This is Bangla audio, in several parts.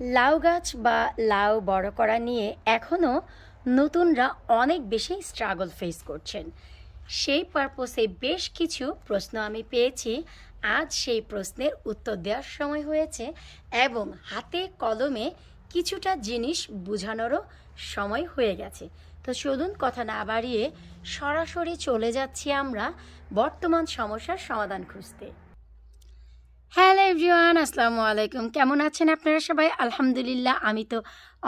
লাউ গাছ বা লাউ বড় করা নিয়ে এখনও নতুনরা অনেক বেশি স্ট্রাগল ফেস করছেন। সেই পারপোসে বেশ কিছু প্রশ্ন আমি পেয়েছি। আজ সেই প্রশ্নের উত্তর দেওয়ার সময় হয়েছে এবং হাতে কলমে কিছুটা জিনিস বোঝানোরও সময় হয়ে গেছে। তো চলুন কথা না বাড়িয়ে সরাসরি চলে যাচ্ছি আমরা বর্তমান সমস্যার সমাধান খুঁজতে। হ্যালো এভরিওয়ান, আসসালামু আলাইকুম। কেমন আছেন আপনারা সবাই? আলহামদুলিল্লাহ, আমি তো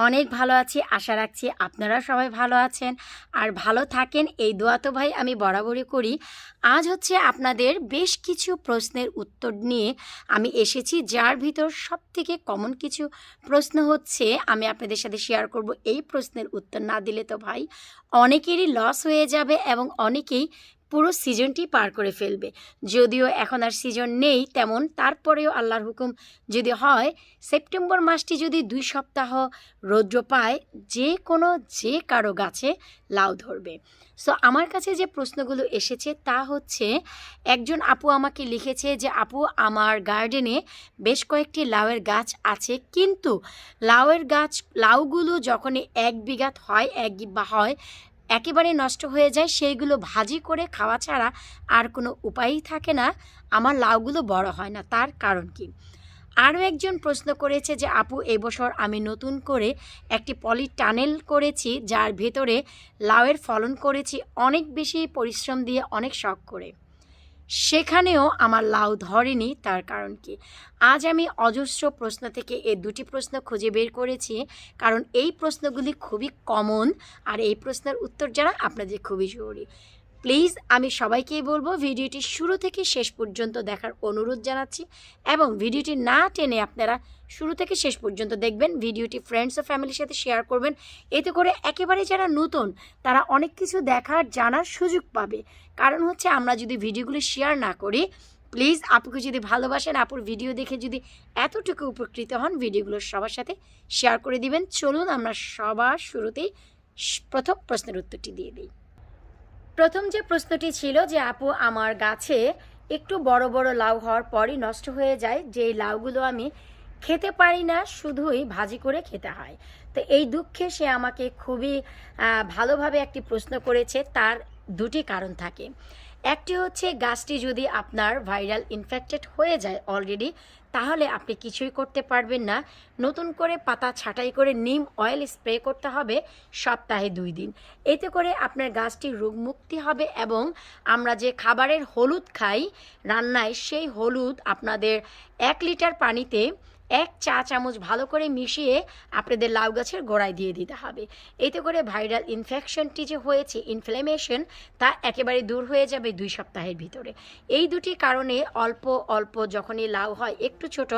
অনেক ভালো আছি। আশা রাখছি আপনারা সবাই ভালো আছেন। আর ভালো থাকেন, এই দোয়া তো ভাই আমি বরাবরই করি। আজ হচ্ছে আপনাদের বেশ কিছু প্রশ্নের উত্তর নিয়ে আমি এসেছি, যার ভিতর সব থেকে কমন কিছু প্রশ্ন হচ্ছে, আমি আপনাদের সাথে শেয়ার করব। এই প্রশ্নের উত্তর না দিলে তো ভাই অনেকেরই লস হয়ে যাবে এবং অনেকেই পুরো সিজনটি পার করে ফেলবে। যদিও এখন আর সিজন নেই তেমন, তারপরেও আল্লাহর হুকুম যদি হয়, সেপ্টেম্বর মাসটি যদি দুই সপ্তাহ রৌদ্র পায়, যে কোনো যে কারও গাছে লাউ ধরবে। সো আমার কাছে যে প্রশ্নগুলো এসেছে তা হচ্ছে, একজন আপু আমাকে লিখেছে যে, আপু, আমার গার্ডেনে বেশ কয়েকটি লাউয়ের গাছ আছে, কিন্তু লাউয়ের গাছ, লাউগুলো যখনই এক বিঘাত হয়, এক বা হয় একেবারে নষ্ট হয়ে যায়, সেইগুলো ভাজি করে খাওয়া ছাড়া আর কোনো উপায়ই থাকে না। আমার লাউগুলো বড় হয় না, তার কারণ কি? আরও একজন প্রশ্ন করেছে যে, আপু, এবছর আমি নতুন করে একটি পলি টানেল করেছি, যার ভেতরে লাউয়ের ফলন করেছি, অনেক বেশি পরিশ্রম দিয়ে, অনেক শখ করে। সেখানেও আমার লাউ ধরেনি, তার কারণ কি? আজ আমি অজস্র প্রশ্ন থেকে এই দুটি প্রশ্ন খুঁজে বের করেছি, কারণ এই প্রশ্নগুলি খুবই কমন আর এই প্রশ্নের উত্তর জানা আপনাদের খুবই জরুরি। প্লিজ, আমি সবাইকেই বলব ভিডিওটি শুরু থেকে শেষ পর্যন্ত দেখার অনুরোধ জানাচ্ছি এবং ভিডিওটি না টেনে আপনারা শুরু থেকে শেষ পর্যন্ত দেখবেন, ভিডিওটি ফ্রেন্ডস ও ফ্যামিলির সাথে শেয়ার করবেন। এতে করে একেবারে যারা নতুন, তারা অনেক কিছু দেখার, জানার সুযোগ পাবে। কারণ হচ্ছে আমরা যদি ভিডিওগুলি শেয়ার না করি প্লিজ আপুকে যদি ভালোবাসেন, আপুর ভিডিও দেখে যদি এতটুকু উপকৃত হন, ভিডিওগুলো সবার সাথে শেয়ার করে দিবেন। চলুন আমরা সবার শুরুতেই প্রথম প্রশ্নের উত্তরটি দিয়ে দিই। প্রথম যে প্রশ্নটি ছিল যে, আপু, আমার গাছে একটু বড় বড় লাউ হওয়ার পরই নষ্ট হয়ে যায়, যে লাউগুলো আমি খেতে পারি না, শুধুই ভাজি করে খেতে হয়। তো এই দুঃখে সে আমাকে খুবই ভালোভাবে একটি প্রশ্ন করেছে। তার দুটি কারণ থাকে। একটি হচ্ছে গাছটি যদি আপনার ভাইরাল ইনফেক্টেড হয়ে যায় অলরেডি তাহলে আপনি কিছুই করতে পারবেন না। নতুন করে পাতা ছাঁটাই করে নিম অয়েল স্প্রে করতে হবে সপ্তাহে দুই দিন। এতে করে আপনার গাছটি রোগমুক্তি হবে এবং আমরা যে খাবারের হলুদ খাই, রান্নায় সেই হলুদ আপনাদের এক লিটার পানিতে এক চা চামচ ভালো করে মিশিয়ে আপনাদের লাউ গাছের গোড়ায় দিয়ে দিতে হবে। এতে করে ভাইরাল ইনফেকশনটি যে হয়েছে ইনফ্লেমেশন তা একেবারে দূর হয়ে যাবে দুই সপ্তাহের ভিতরে। এই দুটি কারণে অল্প অল্প যখনই লাউ হয়, একটু ছোট,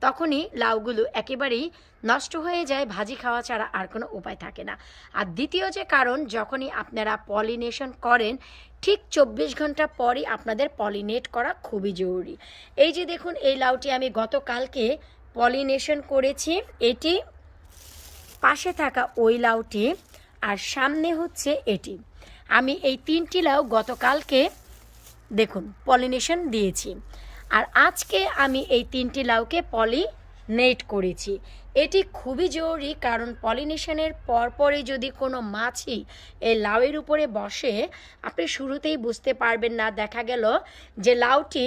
তখনই লাউগুলো একেবারেই নষ্ট হয়ে যায়, ভাজি খাওয়া ছাড়া আর কোনো উপায় থাকে না। আর দ্বিতীয় যে কারণ, যখনই আপনারা পলিনেশন করেন, ঠিক চব্বিশ ঘণ্টা পরই আপনাদের পলিনেট করা খুবই জরুরি। এই যে দেখুন, এই লাউটি আমি গতকালকে পলিনেশন করেছি। এটি পাশে থাকা ওই লাউটি আর সামনে হচ্ছে এটি। আমি এই তিনটি লাউ গতকালকে দেখুন, পলিনেশন দিয়েছি। আর আজকে আমি এই তিনটি লাউকে পলিনেট করেছি। এটি খুবই জরুরি কারণ পলিনেশনের পরপরই যদি কোনো মাছি এই লাউয়ের উপরে বসে, আপনি শুরুতেই বুঝতে পারবেন না। দেখা গেল যে লাউটি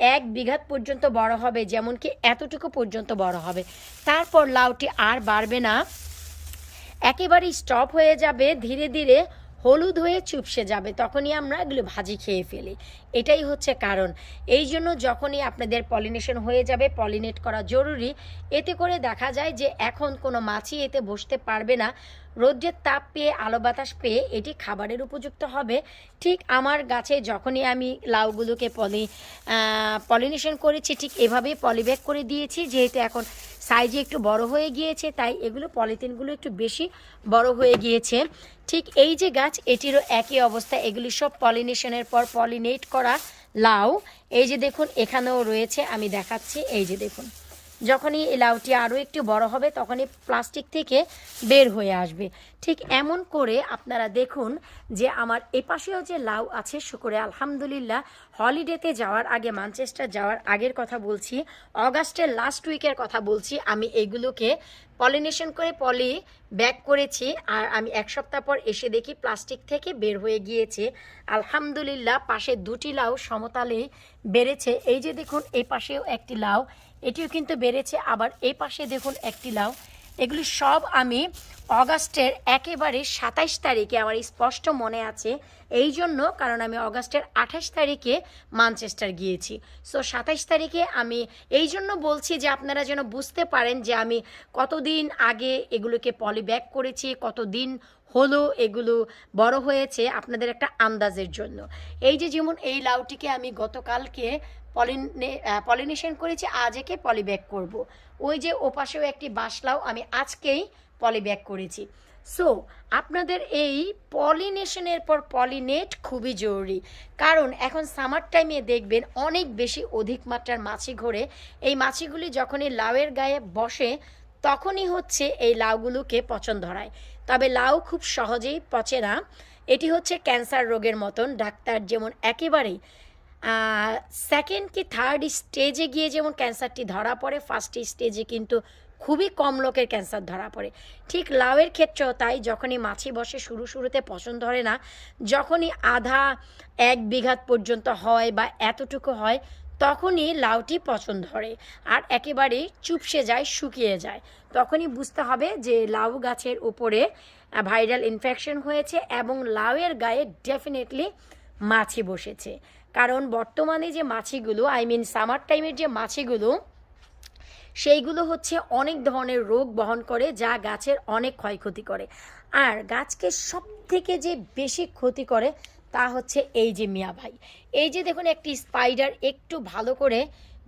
এক বিঘাত পর্যন্ত বড় হবে যেমন কি এতটুকু পর্যন্ত বড় হবে। তারপর লাউটি আর বাড়বে না। একেবারেই স্টপ হয়ে যাবে, ধীরে ধীরে হলুদ হয়ে চুপসে যাবে, তখনই আমরা এগুলো ভাজি খেয়ে ফেলি। এটাই হচ্ছে কারণ। এই জন্য যখনই আপনাদের পলিনেশন হয়ে যাবে পলিনেট করা জরুরি। এতে করে দেখা যায় যে এখন কোনো মাছি এতে বসতে পারবে না। রৌদ্রের তাপ পেয়ে, আলো বাতাস পেয়ে এটি খাবারের উপযুক্ত হবে। ঠিক আমার গাছে যখনই আমি লাউগুলোকে পলি পলিনেশন করেছি, ঠিক এভাবেই পলিব্যাগ করে দিয়েছি। যেহেতু এখন সাইজে একটু বড় হয়ে গিয়েছে, তাই এগুলো পলিথিনগুলো একটু বেশি বড় হয়ে গিয়েছে। ঠিক এই যে গাছ, এটিরও একই অবস্থা। এগুলি সব পলিনেশনের পর পলিনেট করা লাউ। এই যে দেখুন, এখানেও রয়েছে, আমি দেখাচ্ছি। এই যে দেখুন। যখনই এই লাউটি আরও একটু বড় হবে, তখনই প্লাস্টিক থেকে বের হয়ে আসবে। ঠিক এমন করে আপনারা দেখুন যে আমার এপাশেও যে লাউ আছে, শুকুরে আলহামদুলিল্লাহ হলিডেতে যাওয়ার আগে ম্যানচেস্টার যাওয়ার আগের কথা বলছি অগাস্টের লাস্ট উইকের কথা বলছি, আমি এগুলোকে পলিনেশন করে পলি ব্যাক করেছি, আর আমি এক সপ্তাহ পর এসে দেখি প্লাস্টিক থেকে বের হয়ে গিয়েছে। আলহামদুলিল্লাহ, পাশে দুটি লাউ সমতালে বেড়েছে। এই যে দেখুন এই পাশেও একটি লাউ এটিও কিন্তু বেড়েছে। আবার এই পাশে দেখুন একটি লাউ। এগুলি সব আমি অগাস্টের একেবারে সাতাইশ তারিখে, আমার স্পষ্ট মনে আছে। এই জন্য কারণ আমি অগাস্টের আঠাশ তারিখে মানচেস্টার গিয়েছি। সো, সাতাইশ তারিখে আমি এই জন্য বলছি যে আপনারা যেন বুঝতে পারেন যে আমি কতদিন আগে এগুলোকে পলিব্যাক করেছি, কতদিন হলো এগুলো বড় হয়েছে আপনাদের একটা আন্দাজের জন্য। এই যে যেমন এই লাউটিকে আমি গতকালকে পলিনে পলিনেশন করেছি, আজ একে পলিব্যাক করব। ওই যে ওপাশেও একটি বাসলাও আমি আজকেই পলিব্যাক করেছি। সো, আপনাদের এই পলিনেশনের পর পলিনেট খুবই জরুরি। কারণ এখন সামার টাইমে দেখবেন অনেক বেশি অধিক মাত্রার মাছি ঘোরে। এই মাছিগুলি যখনই লাউয়ের গায়ে বসে তখনই হচ্ছে এই লাউগুলোকে পচন ধরায়। তবে লাউ খুব সহজেই পচে না। এটি হচ্ছে ক্যান্সার রোগের মতন। ডাক্তার যেমন একেবারেই সেকেন্ড কি থার্ড স্টেজে গিয়ে যেমন ক্যান্সারটি ধরা পড়ে ফার্স্ট স্টেজে কিন্তু খুবই কম লোকের ক্যান্সার ধরা পড়ে। ঠিক লাউয়ের ক্ষেত্রেও তাই, যখনই মাছি বসে শুরু শুরুতে পছন্দ ধরে না, যখনই আধা এক বিঘাত পর্যন্ত হয় বা এতটুকু হয় তখনই লাউটি পছন্দ ধরে আর একেবারেই চুপসে যায়, শুকিয়ে যায়। তখনই বুঝতে হবে যে লাউ গাছের উপরে ভাইরাল ইনফেকশন হয়েছে এবং লাউয়ের গায়ে ডেফিনেটলি মাছি বসেছে। কারণ বর্তমানে যে মাছিগুলো আই মিন সামার টাইমের যে মাছিগুলো, সেইগুলো হচ্ছে অনেক ধরনের রোগ বহন করে যা গাছের অনেক ক্ষয়ক্ষতি করে। আর গাছকে সব থেকে যে বেশি ক্ষতি করে তা হচ্ছে এই যে মিয়া ভাই। এই যে দেখুন একটি স্পাইডার একটু ভালো করে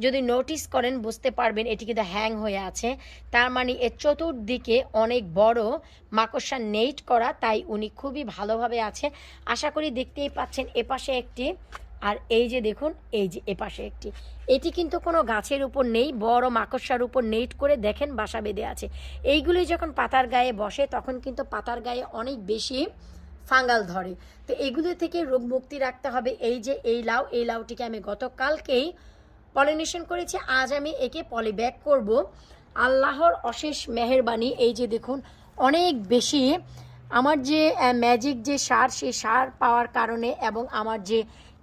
যদি নোটিস করেন বুঝতে পারবেন এটি কিন্তু হ্যাং হয়ে আছে। তার মানে এর চতুর্দিকে অনেক বড় মাকড়সা নেইট করা, তাই উনি খুবই ভালোভাবে আছে। আশা করি দেখতেই পাচ্ছেন এপাশে একটি আর এই যে দেখুন, এই যে এপাশে একটি। এটি কিন্তু কোনো গাছের উপর নেই, বড় মাকড়সার উপর নেট করে দেখেন বাসা বেঁধে আছে। এইগুলি যখন পাতার গায়ে বসে, তখন কিন্তু পাতার গায়ে অনেক বেশি ফাঙ্গাল ধরে। তো এগুলো থেকে রোগ মুক্তি রাখতে হবে। এই যে এই লাউ, এই লাউটিকে আমি গতকালকেই পলিনেশন করেছি। আজ আমি একে পলিব্যাক করব। আল্লাহর অশেষ মেহেরবানি। এই যে দেখুন, অনেক বেশি আমার যে ম্যাজিক যে সার, সেই সার পাওয়ার কারণে এবং আমার যে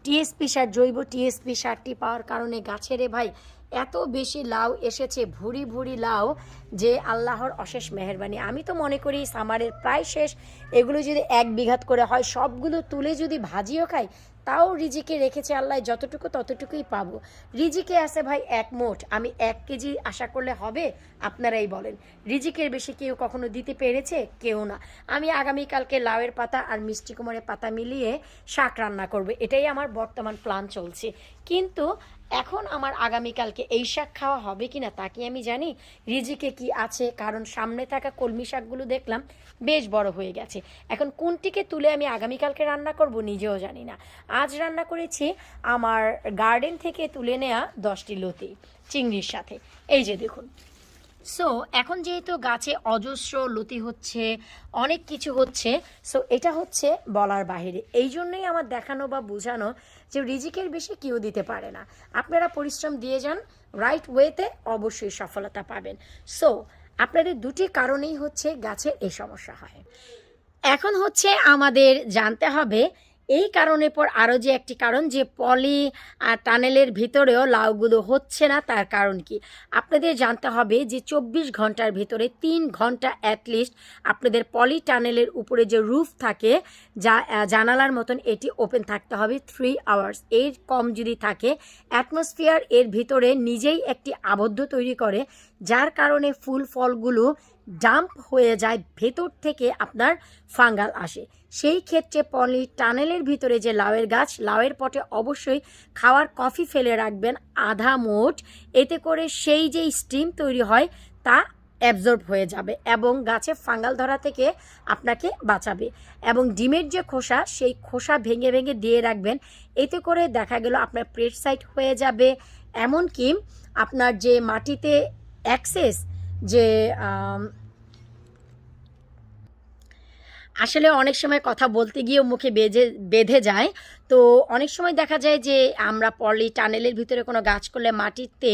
টিএসপি সার, জৈব টিএসপি সারটি পাওয়ার কারণে গাছেরে ভাই এত বেশি লাউ এসেছে, ভুরি ভুরি লাউ, যে আল্লাহর অশেষ মেহরবানি। আমি তো মনে করি সামারের প্রায় শেষ। এগুলো যদি এক বিঘাত করে হয়, সবগুলো তুলে যদি ভাজিও খাই, তাও রিজিকে রেখেছে আল্লাহ, যতটুকু ততটুকুই পাবো। রিজিকে আছে ভাই এক মোট। আমি এক কেজি আশা করলে হবে, আপনারাই বলেন। রিজিকের বেশি কেউ কখনো দিতে পেরেছে? কেউ না। আমি আগামীকালকে লাউয়ের পাতা আর মিষ্টি কুমারের পাতা মিলিয়ে শাক রান্না করব। এটাই আমার বর্তমান প্ল্যান চলছে। কিন্তু এখন আমার আগামীকালকে এই শাক খাওয়া হবে কি না তা কি আমি জানি? রিজিকে কি আছে? কারণ সামনে থাকা কলমি শাকগুলো দেখলাম বেশ বড় হয়ে গেছে। এখন কোনটিকে তুলে আমি আগামীকালকে রান্না করব নিজেও জানি না। আজ রান্না করেছি আমার গার্ডেন থেকে তুলে নেয়া দশটি লতি চিংড়ির সাথে। এই যে দেখুন সো এখন যেহেতু গাছে অজস্র লতি হচ্ছে, অনেক কিছু হচ্ছে সো এটা হচ্ছে বলার বাহিরে। এই জন্যই আমার দেখানো বা বোঝানো যে রিজিকের বেশি কেউ দিতে পারে না। আপনারা পরিশ্রম দিয়ে যান রাইট ওয়েতে অবশ্যই সফলতা পাবেন। সো আপনাদের দুটি কারণেই হচ্ছে গাছে এই সমস্যা হয়। এখন হচ্ছে আমাদের জানতে হবে এই কারণের পর আরও যে একটি কারণ যে পলি টানেলের ভিতরেও লাউগুলো হচ্ছে না, তার কারণ কি? আপনাদের জানতে হবে যে চব্বিশ ঘণ্টার ভিতরে তিন ঘণ্টা অ্যাটলিস্ট আপনাদের পলি টানেলের উপরে যে রুফ থাকে, যা জানালার মতন এটি ওপেন থাকতে হবে থ্রি আওয়ার্স এর কম যদি থাকে অ্যাটমসফিয়ার এর ভিতরে নিজেই একটি আবদ্ধ তৈরি করে, যার কারণে ফুল ফলগুলো ডাম্প হয়ে যায় ভেতর থেকে আপনার ফাঙ্গাল আসে। সেই ক্ষেত্রে পলি টানেলের ভিতরে যে লাউয়ের গাছ, লাউয়ের পটে অবশ্যই খাওয়ার কফি ফেলে রাখবেন আধা মোট। এতে করে সেই যে স্টিম তৈরি হয়, তা অ্যাবজর্ব হয়ে যাবে এবং গাছে ফাঙ্গাল ধরা থেকে আপনাকে বাঁচাবে এবং ডিমের যে খোসা, সেই খোসা ভেঙে ভেঙে দিয়ে রাখবেন। এতে করে দেখা গেল আপনার প্রেট সাইট হয়ে যাবে। এমনকি আপনার যে মাটিতে অ্যাক্সেস যে আসলে অনেক সময় কথা বলতে গিয়েও মুখে বেজে বেঁধে যায়। তো অনেক সময় দেখা যায় যে, আমরা পলি টানেলের ভিতরে কোনো গাছ করলে মাটিতে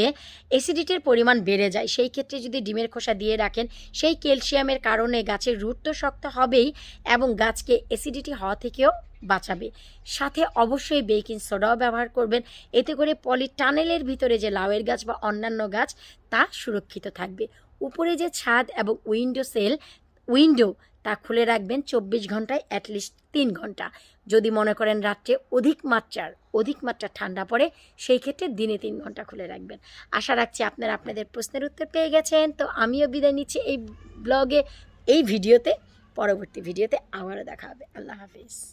অ্যাসিডিটির পরিমাণ বেড়ে যায়। সেই ক্ষেত্রে যদি ডিমের খোসা দিয়ে রাখেন, সেই ক্যালসিয়ামের কারণে গাছের রুট তো শক্ত হবেই এবং গাছকে অ্যাসিডিটি হওয়া থেকেও বাঁচাবে। সাথে অবশ্যই বেকিং সোডাও ব্যবহার করবেন। এতে করে পলি টানেলের ভিতরে যে লাউয়ের গাছ বা অন্যান্য গাছ, তা সুরক্ষিত থাকবে। উপরে যে ছাদ এবং উইন্ডো সেল, উইন্ডো, তা খুলে রাখবেন চব্বিশ ঘন্টায় অ্যাটলিস্ট তিন ঘণ্টা। যদি মনে করেন রাত্রে অধিক মাত্রার, অধিক মাত্রা ঠান্ডা পড়ে, সেই ক্ষেত্রে দিনে তিন ঘণ্টা খুলে রাখবেন। আশা রাখছি আপনারা আপনাদের প্রশ্নের উত্তর পেয়ে গেছেন। তো আমিও বিদায় নিচ্ছি এই ব্লগে এই ভিডিওতে, পরবর্তী ভিডিওতে আবারও দেখা হবে। আল্লাহ হাফিজ।